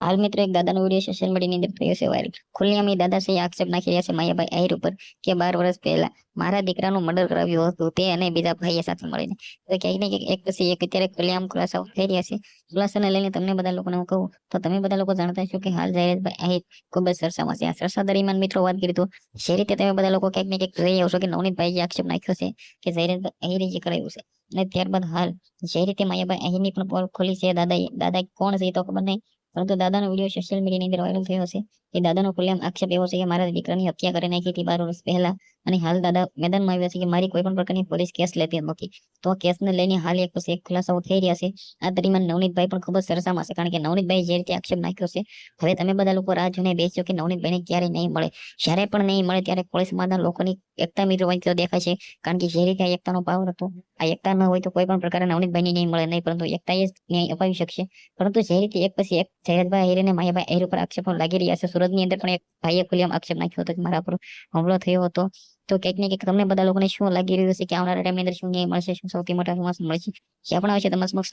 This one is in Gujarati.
હાલ મિત્રો એક દાદાનો વીડિયો સોશિયલ મીડિયાની અંદર થયો છે વાયરલ ખુલ્લેઆમ એ દાદા આક્ષેપ નાખી રહ્યા છે માયાભાઈ આહિર ઉપર કે બાર વર્ષ પહેલા મારા દીકરાનું મર્ડર કરાવ્યું હતું, તે અને બીજા ભાઈએ સાથે મળીને. તો ક્યાંક ને એક પછી એક અત્યારે ખુલ્લેઆમ ખુલાસાઓ થઈ રહ્યા છે. ખુલાસાને લઈને તમને બધા લોકોને હું કહું, તો તમે બધા લોકો જાણતા છો કે હાલ જાહેરાતભાઈ આહિર ખૂબ જ સરસામાં છે. આ સરસા દરમિયાન મિત્રો વાત કરી તો જે રીતે તમે બધા લોકો ક્યાંક ને ક્યાંક જોઈ આવશો કે નવનીતભાઈ જે આક્ષેપ નાખ્યો છે કે જાહેરાતભાઈ આહિરે જે કરાવ્યું છે. અને ત્યારબાદ હાલ જે રીતે માયાભાઈ અહીંની પણ પોલ ખોલી છે, દાદાએ દાદા કોણ છે તો ખબર નહીં પરંતુ દાદાનો વીડિયો સોશિયલ મીડિયાની અંદર વાયરલ થયો છે એ દાદાનો ખુલ્લેમ આક્ષેપ એવો છે કે મારા દીકરાની હત્યા કરી નાખી હતી બાર વર્ષ પહેલા. અને હાલ દાદા મેદાનમાં આવ્યા છે કે મારી કોઈ પણ પ્રકારની પોલીસ કેસ લેતી નથી. તો કેસને લઈને હાલ એક પછી એક ખુલાસાઓ થઈ રહ્યા છે. આ દરમિયાન નવનીતભાઈ પણ ખૂબ જ સરસામાં છે કારણ કે નવનીતભાઈ જે રીતે આક્ષેપ નાખ્યો છે, હવે તમે બધા લોકો રાહ જોઈને બેસજો કે નવનીતભાઈને ક્યારે નહીં મળે. જ્યારે પણ નહીં મળે ત્યારે કોળી સમાજના લોકોની એકતા મિત્રો હોય તો દેખાય છે. કારણ કે જે રીતે આ એકતાનો પાવર હતો, આ એકતા ન હોય તો કોઈ પણ પ્રકારે નવનીતભાઈને નહીં મળે, નહીં પરંતુ એકતા એ ન્યાય અપાવી શકશે. પરંતુ જે રીતે એક પછી એક જયરાજભાઈ આહિર અને માયાભાઈ આહિર ઉપર આક્ષેપો લાગી રહ્યા છે, સુરતની અંદર પણ એક ભાઈએ ખુલ્લેઆમ આક્ષેપ નાખ્યો હતો કે મારા પર હુમલો થયો હતો. તો ક્યાંક ને ક્યાંક તમને બધા લોકોને શું લાગી રહ્યું છે કે આવનારા ટાઈમની અંદર શું ન્યાય મળશે, શું સૌથી મોટા સમાસ મળશે? જે પણ આવશે તમારા સમક્ષ